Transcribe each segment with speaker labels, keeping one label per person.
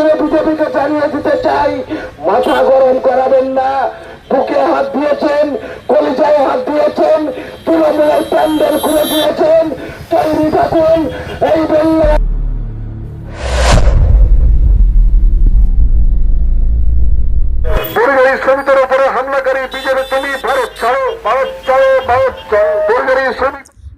Speaker 1: মিছিলে বিজেপিকে জানিয়ে দিতে চাই, মাথা গরম করাবেন না। বুকে হাত দিয়েছেন, কলিজায় হাত দিয়েছেন, তৃণমূলের প্যান্ডেল খুলে দিয়েছেন। তৈরি থাকুন, এই বেলা পরিযায়ী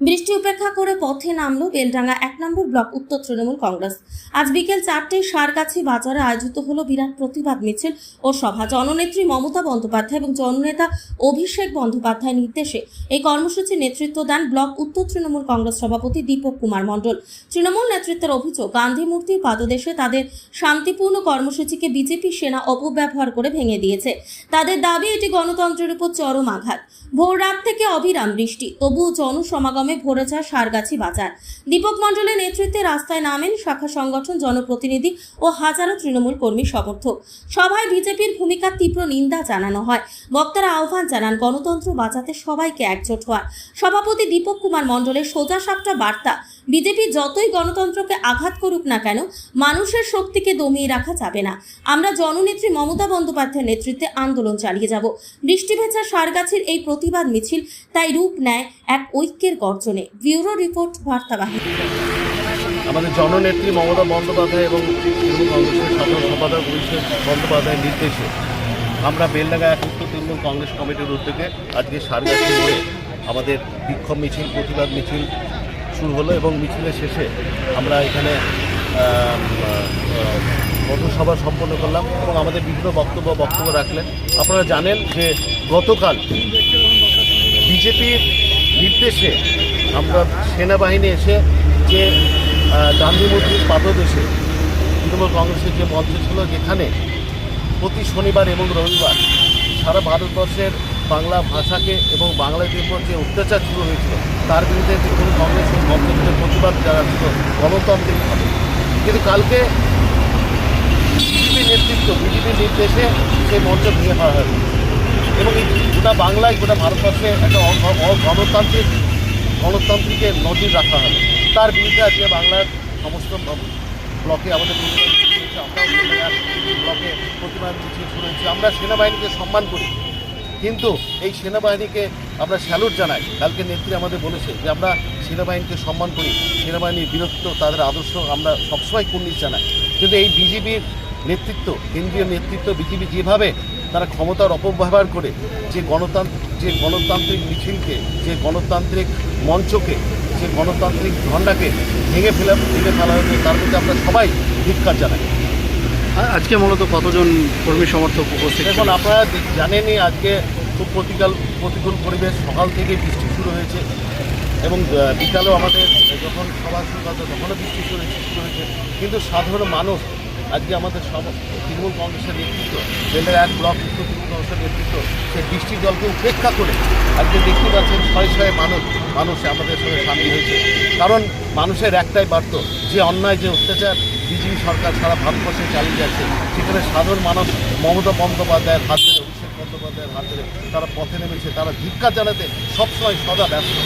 Speaker 2: বৃষ্টি উপেক্ষা করে পথে নামলো বেলডাঙ্গা এক নম্বর ব্লক উত্তর তৃণমূল কংগ্রেস। আজ বিকেল চারটেয় সারগাছি বাজারে আয়োজিত হলো বিরাট প্রতিবাদ মিছিল ও সভা। জননেত্রী মমতা বন্দ্যোপাধ্যায় এবং জননেতা অভিষেক বন্দ্যোপাধ্যায় নির্দেশে এই কর্মসূচির নেতৃত্ব দেন ব্লক উত্তর তৃণমূল কংগ্রেস সভাপতি দীপক কুমার মণ্ডল। তৃণমূল নেতৃত্বের অভিযোগ, গান্ধী মূর্তির পাদদেশে তাদের শান্তিপূর্ণ কর্মসূচিকে বিজেপি সেনা অপব্যবহার করে ভেঙে দিয়েছে। তাদের দাবি, এটি গণতন্ত্রের উপর চরম আঘাত। ভোর রাত থেকে অবিরাম বৃষ্টি, তবুও জনসমাগমে ভরে যায় সারগাছি বাজার। দীপক মণ্ডলের নেতৃত্বে রাস্তায় নামেন শাখা সংগঠন জনপ্রতিনিধি ও হাজারো তৃণমূল কর্মী সমর্থক। সভায় বিজেপির ভূমিকার তীব্র নিন্দা জানানো হয়। বক্তারা আহ্বান জানান, গণতন্ত্র বাঁচাতে সবাইকে একজোট হওয়ার। সভাপতি দীপক কুমার মণ্ডলের সোজা সাপটা বার্তা বিজেপি যতই গণতন্ত্রকে আঘাত করুক না কেন, মানুষের শক্তিকে দমিয়ে রাখা যাবে না। আমরা জননেত্রী মমতা বন্দ্যোপাধ্যায়ের নেতৃত্বে আন্দোলন চালিয়ে যাব। বৃষ্টি ভেজা সারগাছির এই প্রতিবাদ মিছিল তাই রূপ নেয় এক ঐক্যের গর্জনে। ব্যুরো রিপোর্ট বার্তাবাহী
Speaker 3: আমাদের জননেত্রী মমতা বন্দ্যোপাধ্যায় এবং তৃণমূল কংগ্রেসের সাধারণ সম্পাদক অভিষেক বন্দ্যোপাধ্যায়ের নির্দেশে আমরা বেলডাঙ্গা এক তৃণমূল কংগ্রেস কমিটির উদ্যোগে আজকে সারগাছি মোড়ে আমাদের বিক্ষোভ মিছিল, প্রতিবাদ মিছিল শুরু হলো এবং মিছিলের শেষে আমরা এখানে পথসভা সম্পন্ন করলাম এবং আমাদের বিভিন্ন বক্তব্য বক্তব্য রাখলেন। আপনারা জানেন যে গতকাল বিজেপির নির্দেশে আমরা সেনাবাহিনী এসে যে গান্ধী মূর্তির পাদদেশে তৃণমূল কংগ্রেসের যে মঞ্চ ছিল, যেখানে প্রতি শনিবার এবং রবিবার সারা ভারতবর্ষের বাংলা ভাষাকে এবং বাংলাদেশের উপর যে অত্যাচার শুরু হয়েছিল, তার বিরুদ্ধে তৃণমূল কংগ্রেসের মঞ্চ থেকে প্রতিবাদ জানাচ্ছিল গণতান্ত্রিকভাবে কিন্তু কালকে বিজেপি নেতৃত্ব, বিজেপির নির্দেশে সেই মঞ্চ ভেঙে ফেলা হয়েছে। এবং এই গোটা বাংলায়, গোটা ভারতবর্ষে একটা গণতান্ত্রিক গণতান্ত্রিকের নজির রাখা হবে। তার বিরুদ্ধে আজকে বাংলার সমস্ত ব্লকে আমাদের ব্লকে প্রতিবাদ মিছিল হয়েছে। আমরা সেনাবাহিনীকে সম্মান করি। কিন্তু এই সেনাবাহিনীকে আমরা স্যালুট জানাই। কালকে নেত্রী আমাদের বলেছে যে আমরা সেনাবাহিনীকে সম্মান করি। সেনাবাহিনীর বীরত্ব, তাদের আদর্শ আমরা সবসময় কুর্নিশ জানাই। কিন্তু এই বিজেপির নেতৃত্ব, কেন্দ্রীয় নেতৃত্ব বিজেপি যেভাবে তারা ক্ষমতার অপব্যবহার করে, যে গণতান্ত্রিক যে গণতান্ত্রিক মিছিলকে, যে গণতান্ত্রিক মঞ্চকে, যে গণতান্ত্রিক ঝন্ডাকে ভেঙে ফেলা ভেঙে ফেলা হয়েছে, তার মধ্যে আমরা সবাই ধিক্কার জানাই।
Speaker 4: আজকে মূলত কতজন কর্মী সমর্থক উপস্থিত
Speaker 3: দেখুন আপনারা জানেনই আজকে খুব প্রতিকাল প্রতিকূল পরিবেশ। সকাল থেকে বৃষ্টি শুরু হয়েছে এবং বিকালেও আমাদের যখন সভা শুরু হতো তখনও বৃষ্টি শুরু হয়েছে- কিন্তু সাধারণ মানুষ আজকে আমাদের সব তৃণমূল কংগ্রেসের নেতৃত্ব বেলের এক ব্লক তৃণমূল কংগ্রেসের নেতৃত্ব সেই বৃষ্টির জলকে উপেক্ষা করে আজকে দেখতে পাচ্ছেন ছয় ছয় মানুষ মানুষ আমাদের সঙ্গে সামিল হয়েছে। কারণ মানুষের একটাই বার্ত যে অন্যায় যে অত্যাচার বিজেপি সরকার সারা ভারতবর্ষে চালিয়ে যাচ্ছে। সেখানে সাধারণ মানুষ মমতা বন্দ্যোপাধ্যায়ের হাত ধরে, অভিষেক বন্দ্যোপাধ্যায়ের হাত ধরে তারা পথে নেমেছে, তারা ভিক্ষা জানাতে সবসময় সদা ব্যস্ত।